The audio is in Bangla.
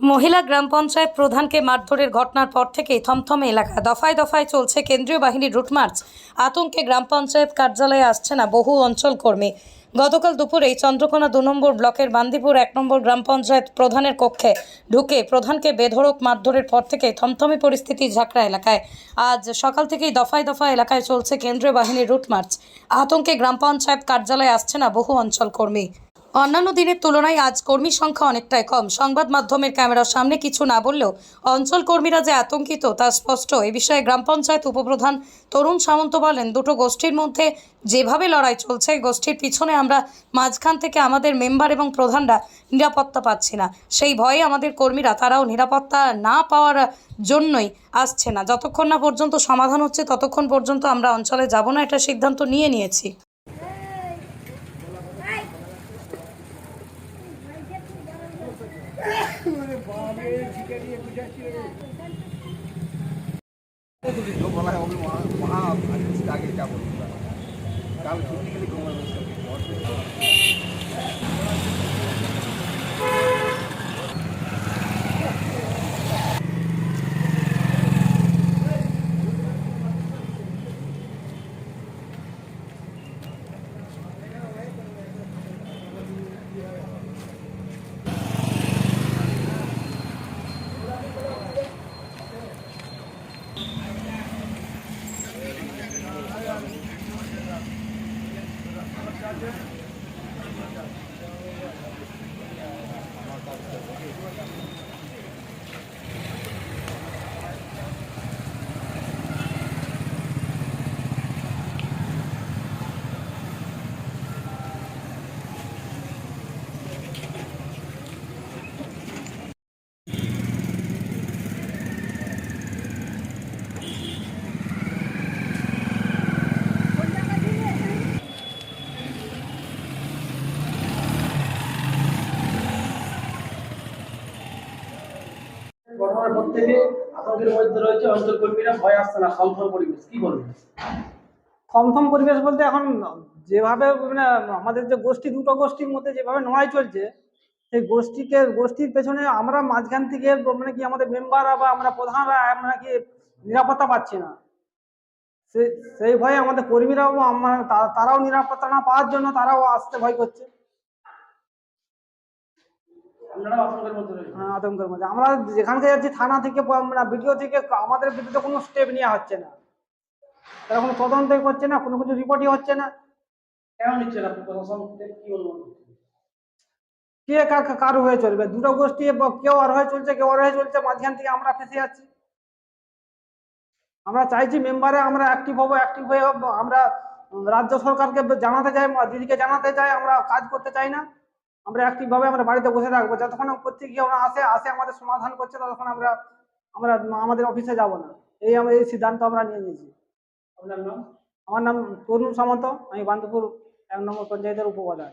মহিলা গ্রাম পঞ্চায়েত প্রধানকে মারধরের ঘটনার পর থেকেই থমথমে এলাকা। দফায় দফায় চলছে কেন্দ্রীয় বাহিনীর রুটমার্চ আতঙ্কে গ্রাম পঞ্চায়েত কার্যালয়ে আসছে না বহু অঞ্চল কর্মী। গতকাল দুপুরেই চন্দ্রকোনা দু নম্বর ব্লকের বান্দিপুর এক নম্বর গ্রাম পঞ্চায়েত প্রধানের কক্ষে ঢুকে প্রধানকে বেধড়ক মারধরের পর থেকে থমথমে পরিস্থিতি ঝাঁকড়া এলাকায়। আজ সকাল থেকেই দফায় দফায় এলাকায় চলছে কেন্দ্রীয় বাহিনীর রুটমার্চ আতঙ্কে গ্রাম পঞ্চায়েত কার্যালয়ে আসছে না বহু অঞ্চল কর্মী। অন্যান্য দিনের তুলনায় আজ কর্মী সংখ্যা অনেকটাই কম। সংবাদ মাধ্যমের ক্যামেরার সামনে কিছু না বললেও অঞ্চল কর্মীরা যে আতঙ্কিত তা স্পষ্ট। এ বিষয়ে গ্রাম পঞ্চায়েত উপপ্রধান তরুণ সামন্ত বলেন, দুটো গোষ্ঠীর মধ্যে যেভাবে লড়াই চলছে, গোষ্ঠীর পিছনে আমরা মাঝখান থেকে আমাদের মেম্বার এবং প্রধানরা নিরাপত্তা পাচ্ছি না। সেই ভয়ে আমাদের কর্মীরা তারাও নিরাপত্তা না পাওয়ার জন্যই আসছে না। যতক্ষণ না পর্যন্ত সমাধান হচ্ছে, ততক্ষণ পর্যন্ত আমরা অঞ্চলে যাব না, এটা সিদ্ধান্ত নিয়ে নিয়েছি। কাল ছুটি গেলে ঘুমাবে ঘটনার পর থেকে আতঙ্কের মধ্যে রয়েছে অঞ্চল কর্মীরা ভয় আসছে না সংখ্যা পরিবেশ, কি বলবেন? থমথম পরিবেশ বলতে এখন যেভাবে মানে আমাদের যে গোষ্ঠী, দুটো গোষ্ঠীর মধ্যে যেভাবে লড়াই চলছে, সেই গোষ্ঠীকে, গোষ্ঠীর পেছনে আমরা মাঝখান থেকে মানে কি আমাদের মেম্বাররা বা আমরা প্রধানরা আমরা কি নিরাপত্তা পাচ্ছি না। সেই ভয়ে আমাদের কর্মীরাও, আমরা তারাও নিরাপত্তা না পাওয়ার জন্য তারাও আসতে ভয় করছে। আতঙ্কের মধ্যে হ্যাঁ, আতঙ্কের মধ্যে। আমরা যেখানকে যাচ্ছি থানা থেকে বা বিডিও থেকে আমাদের বিরুদ্ধে কোনো স্টেপ নেওয়া হচ্ছে না। তারা কোনো তদন্তই করছে না কোনো কিছু রিপোর্টই হচ্ছে না। কেন প্রশাসন কি কার হয়ে চলবে? দুটো গোষ্ঠী কেউ আর হয়ে চলছে কেউ আর হয়ে চলছে মাঝখান থেকে আমরা ফেসে যাচ্ছি আমরা চাইছি মেম্বারে আমরা অ্যাক্টিভ হব অ্যাক্টিভ হয়ে আমরা রাজ্য সরকারকে জানাতে চাই দিদিকে জানাতে চাই আমরা কাজ করতে চাই না। আমরা একটি ভাবে আমরা বাড়িতে বসে থাকব। যতক্ষণ প্রত্যেকে ওরা আসে আসে আমাদের সমাধান করছে ততক্ষণ আমরা আমরা আমাদের অফিসে যাব না। এই আমরা এই সিদ্ধান্ত আমরা নিয়ে নিয়েছি। আপনার নাম? আমার নাম তরুণ সামন্ত। আমি বান্দপুর এক নম্বর পঞ্চায়েতের উপপ্রধান।